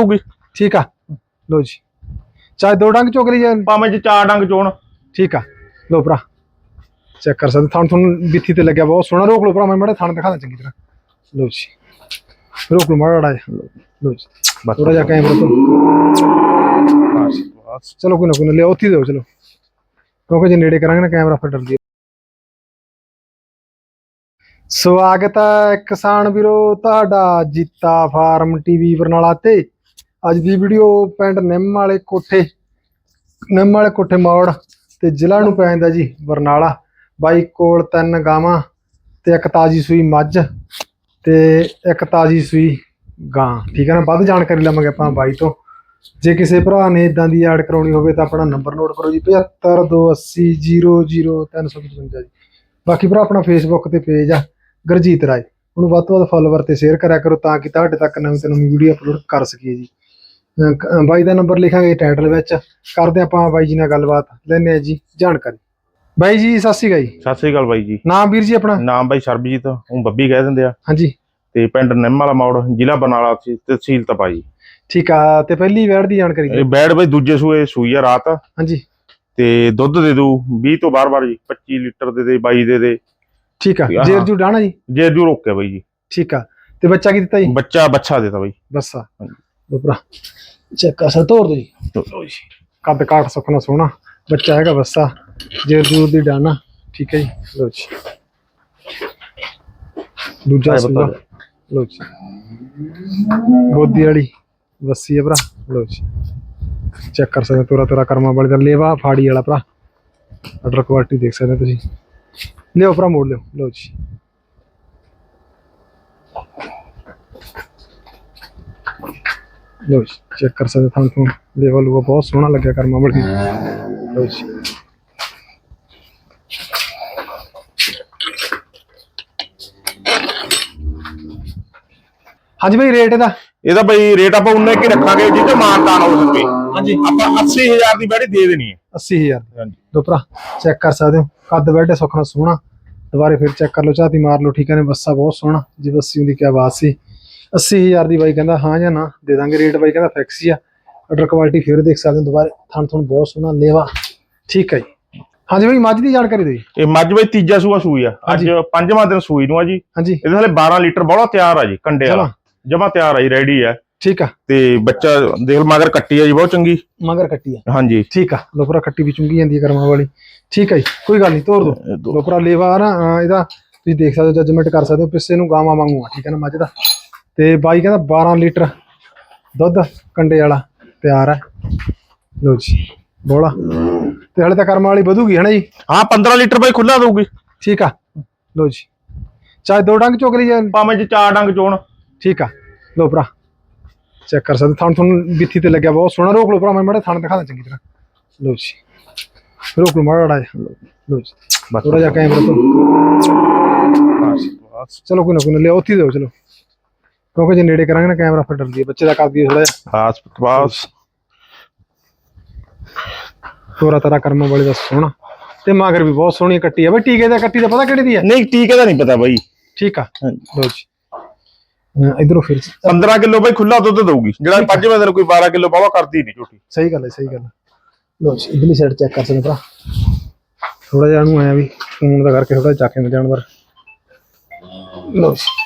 ਹੋਊਗੀ। ਠੀਕ ਆ। ਲੋ ਜੀ। ਚਾਹੇ ਦੋ ਡੰਗ ਚੁੱਕ ਲਈ ਜਾਣ। ਭਾਵੇਂ ਚ ਚਾਰ ਡੰਗ ਚੋਣ ਠੀਕ ਆ। ਲੋ ਭਰਾ ਚੈੱਕ ਕਰ ਸਕਦੇ ਥਣ ਤੁਹਾਨੂੰ ਬਿੱਥੀ ਤੇ ਲੱਗਿਆ ਬਹੁਤ ਸੋਹਣਾ। ਰੋਕ ਲੋ ਭਰਾ ਮੈਂ ਮਾੜਾ ਥਣ ਦਿਖਾ ਦਾਂ ਚੰਗੀ ਤਰ੍ਹਾਂ। ਲੋ ਜੀ। ਰੋਕ ਲੋ ਮਾੜਾ ਲੋ ਜੀ। ਬਸ। ਥੋੜਾ ਜਿਹਾ ਕੈਮਰਾ ਤੋਂ। ਚਲੋ ਕੋਈ ਨਾ ਕੋਈ ਨਾ। ਲਿਓ ਉੱਥੇ ਦਿਓ ਚਲੋ। ਕਿਉਂਕਿ ਜੇ ਨੇੜੇ ਕਰਾਂਗੇ ਨਾ ਕੈਮਰਾ ਫਿਰ ਡਰਦੀ। ਸਵਾਗਤ ਹੈ ਕਿਸਾਨ ਵੀਰੋ ਤੁਹਾਡਾ ਜੀਤਾ ਫਾਰਮ ਟੀਵੀ ਬਰਨਾਲਾ ਤੇ। ਅੱਜ ਦੀ ਵੀਡੀਓ ਪਿੰਡ ਨਿੰਮ ਵਾਲੇ ਕੋਠੇ, ਨਿੰਮ ਵਾਲੇ ਕੋਠੇ ਮੋੜ ਤੇ ਜ਼ਿਲ੍ਹਾ ਨੂੰ ਪੈ ਜਾਂਦਾ ਜੀ ਬਰਨਾਲਾ। ਬਾਈ ਕੋਲ ਤਿੰਨ ਗਾਵਾਂ ਤੇ ਇੱਕ ਤਾਜੀ ਸੂਈ ਮੱਝ ਤੇ ਇੱਕ ਤਾਜੀ ਸੂਈ ਗਾਂ। ਠੀਕ ਹੈ ਨਾ? ਵੱਧ ਜਾਣਕਾਰੀ ਲਵਾਂਗੇ ਆਪਾਂ ਬਾਈ ਤੋਂ। ਜੇ ਕਿਸੇ ਭਰਾ ਨੇ ਇਦਾਂ ਦੀ ਐਡ ਕਰਾਉਣੀ ਹੋਵੇ ਤਾਂ ਆਪਣਾ ਨੰਬਰ ਨੋਟ ਕਰੋ ਜੀ 7528000355 ਜੀ। ਬਾਕੀ ਭਰਾ, ਆਪਣਾ ਫੇਸਬੁੱਕ ਤੇ ਪੇਜ ਆ, ਗੁਰਜੀਤ ਰਾਏ। ਉਹਨੂੰ ਵੱਧ ਤੋਂ ਵੱਧ ਫਾਲੋਵਰ ਤੇ ਸ਼ੇਅਰ ਕਰਿਆ ਕਰੋ ਤਾਂ ਕਿ ਤੁਹਾਡੇ ਤੱਕ ਨਵੀਂ ਤੋਂ ਨਵੀਂ ਵੀਡੀਓ ਅਪਲੋਡ ਕਰ ਸਕੀਏ ਜੀ। ਬਾਈ ਦਾ ਨੰਬਰ ਲਿਖਾਂਗੇ ਟਾਈਟਲ ਵਿੱਚ। ਕਰਦੇ ਆਪਾਂ ਬਾਈ ਜੀ ਨਾਲ ਗੱਲਬਾਤ। ਲੈਣੇ ਆ ਜੀ ਜਾਣਕਾਰੀ। ਬਾਈ ਜੀ ਸਤਿ ਸ਼੍ਰੀ ਅਕਾਲ ਜੀ। ਸਤਿ ਸ੍ਰੀ ਅਕਾਲ ਬਾਈ ਜੀ। ਨਾਮ ਵੀਰ ਜੀ ਆਪਣਾ? ਨਾਮ ਬਾਈ ਸਰਬਜੀਤ ਉਹ ਬੱਬੀ ਕਹਿ ਦਿੰਦੇ ਆ। ਹਾਂਜੀ। ਤੇ ਪਿੰਡ ਨਿੰਮ ਵਾਲਾ ਮੋੜ ਜ਼ਿਲ੍ਹਾ ਬਰਨਾਲਾ ਸੀ ਤਹਿਸੀਲ ਤਪਾਈ। ਠੀਕ ਆ ਤੇ ਪਹਿਲੀ ਵੈੜ ਦੀ ਜਾਣਕਾਰੀ ਇਹ। ਬੈਡ ਬਾਈ ਦੂਜੇ ਸੂਏ ਸੂਈ ਆ ਰਾਤ। ਹਾਂਜੀ। ਤੇ ਦੁੱਧ ਦੇ ਦੂ 20 ਤੋਂ ਬਾਰ-ਬਾਰ ਜੀ 25 ਲੀਟਰ ਦੇ ਦੇ 22 ਦੇ ਦੇ। ਠੀਕ ਆ ਹਾਂ। ਜੇਰ ਜੂ ਡਾਣਾ ਜੀ? ਜੇ ਜੂ ਰੋਕਿਆ ਬਾਈ ਜੀ। ਠੀਕ ਆ ਤੇ ਬੱਚਾ ਕੀ ਦਿੱਤਾ ਜੀ? ਬੱਚਾ ਬੱਚਾ ਦੇਤਾ ਬਾਈ। ਬੱਸਾ। ਹਾਂਜੀ। ਲੋ ਭਰਾ ਚੈੱਕ ਕਰ ਸਾ ਤੋੜ ਦੋ ਜੀ ਲਓ ਜੀ। ਕੱਦ ਕਾਠ ਸੁਖਣਾ ਸੋਹਣਾ ਬੱਚਾ ਹੈਗਾ ਬੱਸਾ ਜੇਰ ਜੂਰ ਦੀ ਡਾਣਾ ਠੀਕ ਹੈ ਜੀ ਲੋ ਜੀ। ਦੂਜਾ ਬਤਾ। ਲੋ ਜੀ। ਗੋਦੀ ਵਾਲੀ ਬੱਸੀ ਹੈ ਭਰਾ ਲੋ ਜੀ। ਚੈੱਕ ਕਰ ਸਕਦੇ ਤੋਰਾ ਤੋਰਾ ਕਰਮਾ ਵਾਲੀ ਦਾ ਲੇਵਾ ਫਾੜੀ ਵਾਲਾ ਭਰਾ। ਆਰਡਰ ਕੁਆਲਿਟੀ ਦੇਖ ਸਕਦੇ ਤੁਸੀਂ। ਲਿਓ ਭਰਾ ਮੋੜ ਲਿਓ ਲੋ ਜੀ। ਲੋ ਜੀ ਚੈੱਕ ਕਰ ਸਕਦੇ ਹੋ ਤੁਹਾਨੂੰ ਲੇਵਲ ਉਹ ਬਹੁਤ ਸੋਹਣਾ ਲੱਗਿਆ ਕਰਮਾ ਵਾਲੀ। ਲੋ ਜੀ। ਹਾਂਜੀ ਭਾਈ ਰੇਟ ਇਹਦਾ? ਇਹਦਾ ਬਾਈ ਰੇਟ ਆਪਾਂ ਉਨਾ ਕੀ ਰੱਖਾਂਗੇ ਜਿੱਤੇ ਮਾਨਤਾਨ ਹੋ ਸਕੇ। ਹਾਂਜੀ। ਆਪਾਂ 80000 ਦੀ ਬੈੜੀ ਦੇ ਦੇਣੀ ਹੈ। 80000 ਹਾਂਜੀ। ਦੋ ਭਰਾ ਚੈੱਕ ਕਰ ਸਕਦੇ ਹੋ ਕੱਦ ਬੈਠੇ ਸੁਖਣਾ ਸੋਹਣਾ। ਦੁਬਾਰੇ ਫਿਰ ਚੈੱਕ ਕਰ ਲਓ ਝਾਤੀ ਮਾਰ ਲਓ ਠੀਕ ਹੈ ਨੇ? ਬੱਸਾ ਬਹੁਤ ਸੋਹਣਾ। ਜੀ ਬੱਸੀ ਹੁੰਦੀ ਕੀ ਆਵਾਜ਼ ਸੀ। 80000 ਦੀ ਬਾਈ ਕਹਿੰਦਾ ਹਾਂ ਜਾਂ ਨਾ ਦੇ ਦਾਂਗੇ ਰੇਟ ਬਾਈ ਕਹਿੰਦਾ ਫਿਕਸ ਹੀ ਆ। ਆਰਡਰ ਕੁਆਲਿਟੀ ਫਿਰ ਦੇਖ ਸਕਦੇ ਹੋ ਦੁਬਾਰੇ। ਥਣ ਥਣ ਬਹੁਤ ਸੋਹਣਾ ਲੇਵਾ। ਠੀਕ ਹੈ ਜੀ। ਹਾਂਜੀ ਬਾਈ ਮੱਝ ਦੀ ਜਾਣਕਾਰੀ ਦਿਓ ਇਹ ਮੱਝ ਬਾਈ ਤੀਜਾ ਸੂਆ ਸੂਈ ਆ। ਅੱਜ। ਪੰਜਵਾਂ ਦਿਨ ਸੂਈ ਨੂੰ ਆ ਜੀ। ਇਹਦੇ ਹਲੇ 12 ਲੀਟਰ ਬੋਲਾ ਤਿਆਰ ਆ ਜੀ ਕੰਡੇ ਵਾਲਾ। ਜਮਾਂ। ਤਿਆਰ ਆ ਜੀ ਰੈਡੀ ਆ। ਠੀਕ ਆ। ਤੇ ਬੱਚਾ ਦੇਖ ਮਗਰ ਕੱਟੀ ਆ ਜੀ ਬਹੁਤ ਚੰਗੀ। ਮਗਰ ਕੱਟੀ ਆ। ਹਾਂਜੀ। ਠੀਕ ਆ। ਲੋਪਰਾ ਕੱਟੀ ਵੀ ਚੁੰਗੀ ਜਾਂਦੀ ਹੈ ਕਰਮਾਂ ਵਾਲੀ। ਠੀਕ ਹੈ ਜੀ। ਕੋਈ ਗੱਲ ਨਹੀਂ ਤੋਰ ਦੋ। ਲੋਪਰਾ ਲੇਵਾ ਨਾ ਇਹਦਾ ਤੁਸੀਂ ਦੇਖ ਸਕਦੇ ਹੋ ਜੱਜਮੈਂਟ ਕਰ ਸਕਦੇ ਹੋ ਪਿੱਛੇ ਨੂੰ ਗਾਵਾਂ ਵਾਂਗੂ ਆ। ਠੀਕ ਹੈ ਨਾ ਮੱਝ ਦਾ। ਤੇ ਬਾਈ ਕਹਿੰਦਾ 12 ਲੀਟਰ ਦੁੱਧ ਕੰਡੇ ਵਾਲਾ ਤਿਆਰ ਹੈ। ਲੋ ਜੀ ਬੋਲਾ। ਤੇ ਹਲੇ ਤਾਂ ਕਰਮਾਂ ਵਾਲੀ ਵਧੂਗੀ ਹੈ ਨਾ ਜੀ? ਹਾਂ 15 ਲੀਟਰ ਬਾਈ ਖੁੱਲਾ ਦਊਗੀ। ਠੀਕ ਆ ਲੋ ਜੀ। ਚਾਹੇ ਦੋ ਡੰਗ ਚੁੱਕ ਲਈ ਜਾਣ। ਭਾਵੇਂ ਚ ਚਾਰ ਡੰਗ ਚੋਣ। ਠੀਕ ਆ ਲੋ ਭਰਾ ਚੈੱਕ ਕਰ ਸਕਦੇ। ਥਣ ਤੁਹਾਨੂੰ ਬਿੱਥੀ ਤੇ ਲੱਗਿਆ ਬਹੁਤ ਸੋਹਣਾ। ਰੋਕ ਲੋ ਭਰਾ ਮੈਂ ਮਾੜਾ ਥਣ ਦਿਖਾ ਦਾਂ ਚੰਗੀ ਤਰ੍ਹਾਂ। ਲੋ ਜੀ ਰੋਕ ਲੋ ਮਾੜਾ ਲੋ ਜੀ ਬਸ। ਥੋੜਾ ਜਿਹਾ ਕੈਮਰਾ ਤੋਂ। ਚਲੋ ਕੋਈ ਨਾ ਕੋਈ ਨਾ ਲਿਓ ਉੱਥੇ ਦਿਓ ਚਲੋ। ਕਿਉਂਕਿ ਜੇ ਨੇੜੇ ਕਰਾਂਗੇ ਨਾ ਕੈਮਰਾ ਫਿਰ ਡਰਦੀ ਹੈ ਬੱਚੇ ਦਾ ਕਰਦੀ ਹੈ ਥੋੜਾ ਜਿਹਾ। ਬਸ ਬਸ। ਤੋਰਾ ਤਰਾ ਕਰਮਾਂ ਵਾਲੀ ਦਾ ਸੋਹਣਾ ਤੇ ਮਾਗਰ ਵੀ ਬਹੁਤ ਸੋਹਣੀ ਕੱਟੀ ਹੈ ਬਈ ਟੀਕੇ ਦਾ ਕੱਟੀ ਦਾ ਪਤਾ ਕਿਹੜੀ ਦੀ ਹੈ ਨਹੀਂ ਟੀਕੇ ਦਾ ਨਹੀਂ ਪਤਾ ਬਾਈ। ਠੀਕ ਆ। ਲੋ ਜੀ। ਇਧਰੋਂ ਫਿਰ। 15 ਕਿਲੋ ਬਾਈ ਖੁੱਲਾ ਦੁੱਧ ਦਊਗੀ। ਜਿਹੜਾ ਪੰਜਵੇਂ ਦਿਨ ਕੋਈ 12 ਕਿਲੋ ਬਾਵਾ ਕਰਦੀ ਨਹੀਂ ਝੂਠੀ ਸਹੀ ਗੱਲ ਹੈ ਸਹੀ ਗੱਲ ਲੋ ਜੀ ਇਧਰਲੀ ਸਾਈਡ ਚੈੱਕ ਕਰ ਸਕਦੇ ਭਰਾ। ਥੋੜਾ ਜਿਹਾ ਨੂੰ ਆਇਆ ਵੀ ਫੋਨ ਦਾ ਕਰਕੇ ਥੋੜਾ ਚੱਕ ਕੇ ਜਾਨਵਰ। ਲੋ ਜੀ।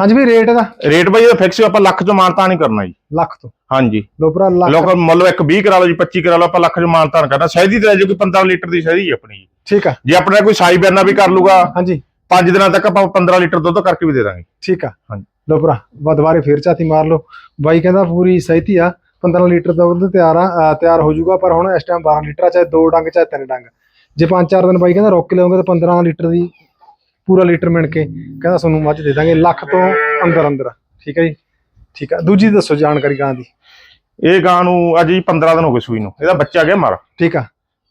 ਹਾਂਜੀ ਵੀ ਰੇਟ ਇਹਦਾ ਰੇਟ ਬਾਈ ਇਹਦਾ ਫਿਕਸ ਆਪਾਂ ਲੱਖ ਚ ਮਾਨਤਾ ਨਹੀਂ ਕਰਨਾ ਜੀ। ਲੱਖ ਤੋਂ। ਹਾਂਜੀ। ਲੋ ਭਰਾ ਲੱਖ। ਲੋਕਾਂ ਮੁੱਲ ਇੱਕ 20 ਕਰਾ ਲਓ ਜੀ 25 ਕਰਾ ਲਓ ਆਪਾਂ ਲੱਖ ਚ ਮਾਨਤਾ ਕਰਨਾ। ਸਹਿਦੀ ਤੇ ਜੋ ਕਿ 15 ਲੀਟਰ ਦੀ ਸਹਿਦੀ ਹੈ ਆਪਣੀ। ਠੀਕ ਆ। ਜੇ ਆਪਣਾ ਕੋਈ ਸਾਈ ਬੈਨਾ ਵੀ ਕਰ ਲੂਗਾ ਹਾਂਜੀ। 5 ਦਿਨਾਂ ਤੱਕ ਆਪਾਂ 15 ਲੀਟਰ ਦੁੱਧ ਕਰਕੇ ਵੀ ਦੇ ਦਾਂਗੇ। ਠੀਕ ਆ। ਹਾਂਜੀ। ਲੋ ਭਰਾ ਵਾ ਦੁਬਾਰੇ ਫੇਰ ਝਾਤੀ ਮਾਰ ਲਓ। ਬਾਈ ਕਹਿੰਦਾ ਪੂਰੀ ਸਹੀਤੀ ਆ 15 ਲੀਟਰ ਦਾ ਦੁੱਧ ਤਿਆਰ ਆ ਤਿਆਰ ਹੋ ਜਾਊਗਾ ਪਰ ਹੁਣ ਇਸ ਟਾਈਮ 12 ਲੀਟਰ ਆ ਚਾਹੇ ਦੋ ਡੰਗ ਚਾਹੇ ਤਿੰਨ ਡੰਗ। ਜੇ ਪੰਜ ਚਾਰ ਦਿਨ ਬਾਈ ਕਹਿੰਦਾ ਰੋਕ ਕੇ ਲਿਆਉਂਗੇ ਤਾਂ 15 ਲੀਟਰ ਦੀ ਪੂਰਾ ਲੀਟਰ ਮਿਣ ਕੇ ਕਹਿੰਦਾ ਤੁਹਾਨੂੰ ਮੱਝ ਦੇ ਦਾਂਗੇ ਲੱਖ ਤੋਂ ਅੰਦਰ ਅੰਦਰ। ਠੀਕ ਹੈ ਜੀ? ਠੀਕ ਆ। ਦੂਜੀ ਦੱਸੋ ਜਾਣਕਾਰੀ ਗਾਂ ਦੀ। ਇਹ ਗਾਂ ਨੂੰ ਅੱਜ ਜੀ 15 ਦਿਨ ਹੋ ਗਏ ਸੂਈ ਨੂੰ। ਇਹਦਾ ਬੱਚਾ ਗਿਆ ਮਰ। ਠੀਕ ਆ।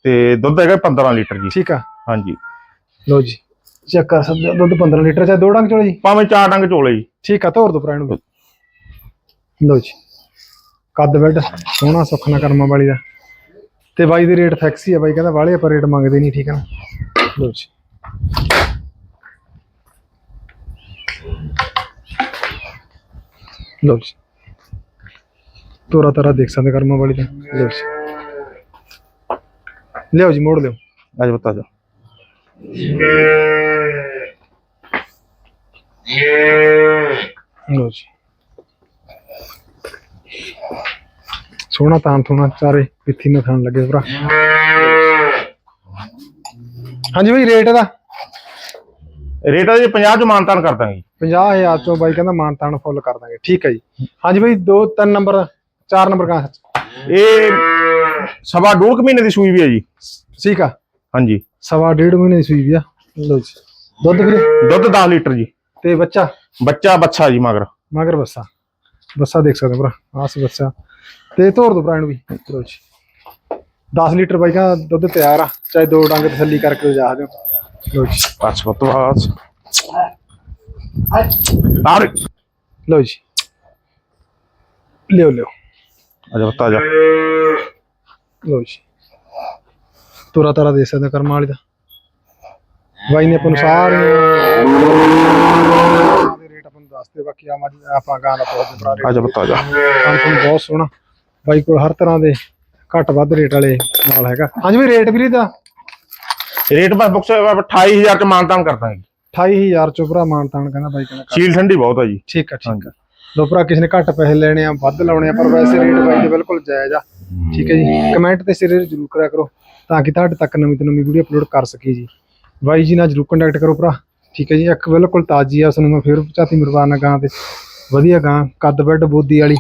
ਤੇ ਦੁੱਧ ਹੈਗਾ 15 ਲੀਟਰ ਜੀ। ਠੀਕ ਆ। ਹਾਂਜੀ। ਲੋ ਜੀ। ਚੈੱਕ ਕਰ ਸਕਦੇ ਹੋ ਦੁੱਧ 15 ਲੀਟਰ ਚਾਹੇ ਦੋ ਡੰਗ ਚੋਲੇ ਜੀ। ਭਾਵੇਂ ਚਾਰ ਡੰਗ ਚੋਲੇ ਜੀ। ਠੀਕ ਆ ਤੋਰ ਦੋ ਭਰਾ ਇਹਨੂੰ ਲੋ ਜੀ। ਕੱਦ ਬੈੱਡ ਸੋਹਣਾ ਸੁਖਣਾ ਕਰਮਾਂ ਵਾਲੀ ਦਾ। ਤੇ ਬਾਈ ਦੀ ਰੇਟ ਫਿਕਸ ਹੀ ਆ ਬਾਈ ਕਹਿੰਦਾ ਵਾਲੇ ਆਪਾਂ ਰੇਟ ਮੰਗਦੇ ਨਹੀਂ ਠੀਕ ਹੈ ਨਾ। ਲੋ ਜੀ। ਲੋ ਜੀ। ਤੋਰਾ ਤਾਰਾ ਦੇਖ ਸਕਦੇ ਕਰਮਾਂ ਵਾਲੀ ਦਾ। ਲਿਓ ਜੀ। ਲਿਓ ਜੀ ਮੋੜ ਲਿਓ ਅੱਜ ਬਤਾ ਜਾ ਲਓ ਜੀ। ਸੋਹਣਾ ਤਾਂ ਥੋਣਾ ਚਾਰੇ ਪਿੱਥੀ ਨਾ ਖਾਣ ਲੱਗੇ ਭਰਾ। ਹਾਂਜੀ ਭਾਈ ਰੇਟ ਇਹਦਾ। ਰੇਟ ਆ ਜੀ 50 ਚ ਮਾਨਤਾਨ ਕਰ ਦਾਂਗੇ। 50000 ਚੋਂ ਬਾਈ ਕਹਿੰਦਾ ਮਾਨ ਤਾਨ ਫੁੱਲ ਕਰ ਦਾਂਗੇ। ਠੀਕ ਹੈ ਜੀ। ਹਾਂਜੀ ਭਾਈ ਦੋ ਤਿੰਨ ਨੰਬਰ ਚਾਰ ਨੰਬਰ ਕਾ ਇਹ ਸਵਾ ਕੁ ਮਹੀਨੇ ਦੀ ਸੂਈ ਵੀ ਹੈ ਜੀ। ਠੀਕ ਆ। ਹਾਂਜੀ। ਸਵਾ ਡੇਢ ਮਹੀਨੇ ਦੀ ਸੂਈ ਵੀ ਆ। ਲਓ ਜੀ। ਦੁੱਧ ਵੀਰੇ? ਦੁੱਧ 10 ਲੀਟਰ ਜੀ। ਤੇ ਬੱਚਾ? ਬੱਚਾ ਬੱਚਾ ਜੀ ਮਗਰ। ਮਗਰ ਬੱਸਾ। ਬੱਸਾ ਦੇਖ ਸਕਦੇ ਹੋ ਭਰਾ। ਆਸ ਬੱਚਾ ਤੇ ਤੋਰ ਦੋ ਭਰਾ ਇਹਨੂੰ ਵੀ। ਲਓ ਜੀ। 10 ਲੀਟਰ ਬਾਈ ਕਹਿੰਦਾ ਦੁੱਧ ਤਿਆਰ ਆ। ਚਾਹੇ ਦੋ ਡੰਗ ਤਸੱਲੀ ਕਰਕੇ ਜਾ ਲਓ ਜੀ ਬਸ ਬਤਵਾਸ ਤਾਰ ਲਓ ਜੀ ਲਿਓ ਲਿਓ ਅੱਜ ਬਤਾ ਜਾ ਲਓ ਜੀ ਤੋਰਾ ਤਾਰਾ ਦੇ ਸਕਦੇ ਕਰਮਾਂ ਵਾਲੀ ਦਾ ਬਾਈ ਨੇ ਆਪਾਂ ਨੂੰ ਸਾਰੇ ਰੇਟ ਆਪਾਂ ਨੂੰ ਦੱਸਦੇ ਬਾਕੀ ਆ ਮੱਝ ਆਪਾਂ ਗਾਂ ਦਾ ਰੇਟ ਅੱਜ ਬਤਾ ਜਾ ਤੁਹਾਨੂੰ ਬਹੁਤ ਸੋਹਣਾ ਬਾਈ ਕੋਲ ਹਰ ਤਰ੍ਹਾਂ ਦੇ ਘੱਟ ਵੱਧ ਰੇਟ ਵਾਲੇ ਮਾਲ ਹੈਗਾ ਹਾਂਜੀ ਵੀ ਰੇਟ ਵੀਰੇ ਦਾ ਰੇਟ ਬਸ ਬੁਕਸ 28000 ਚ ਮਾਨਤਾਨ ਕਰ ਦਾਂਗੇ 28000 ਚੋਂ ਭਰਾ ਮਾਨਤਾਨ ਕਹਿੰਦਾ ਬਾਈ ਕਹਿੰਦਾ ਸੀਲ ਠੰਡੀ ਬਹੁਤ ਆ ਜੀ। ਠੀਕ ਆ ਠੀਕ ਆ। ਲੋ ਭਰਾ ਕਿਸੇ ਨੇ ਘੱਟ ਪੈਸੇ ਲੈਣੇ ਆ ਵੱਧ ਲਾਉਣੇ ਆ ਪਰ ਵੈਸੇ ਰੇਟ ਬਾਈ ਦੇ ਬਿਲਕੁਲ ਜਾਇਜ਼ ਆ। ਠੀਕ ਹੈ ਜੀ। ਕਮੈਂਟ ਤੇ ਸਿਰੇ ਜ਼ਰੂਰ ਕਰਿਆ ਕਰੋ ਤਾਂ ਕਿ ਤੁਹਾਡੇ ਤੱਕ ਨਵੀਂ ਤੋਂ ਨਵੀਂ ਵੀਡੀਓ ਅਪਲੋਡ ਕਰ ਸਕੀ ਜੀ। ਬਾਈ ਜੀ ਨਾਲ ਜ਼ਰੂਰ ਕੰਟੈਕਟ ਕਰੋ ਭਰਾ। ਠੀਕ ਹੈ ਜੀ ਇੱਕ ਬਿਲਕੁਲ ਤਾਜ਼ੀ ਆ ਉਸ ਨੂੰ ਮੈਂ ਫਿਰ ਝਾਤੀ ਮਰਵਾਨਾ ਗਾਂ ਤੇ। ਵਧੀਆ ਗਾਂ ਕੱਦ ਬੈੱਡ ਬੋਦੀ ਵਾਲੀ।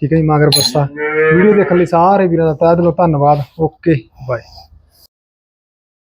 ਠੀਕ ਹੈ ਜੀ ਮਗਰ ਬੱਸਾ। ਵੀਡੀਓ ਦੇਖਣ ਲਈ ਸਾਰੇ ਵੀਰਾਂ ਦਾ ਤਹਿ ਦਿਲੋਂ ਧੰਨਵਾਦ। Okay bye.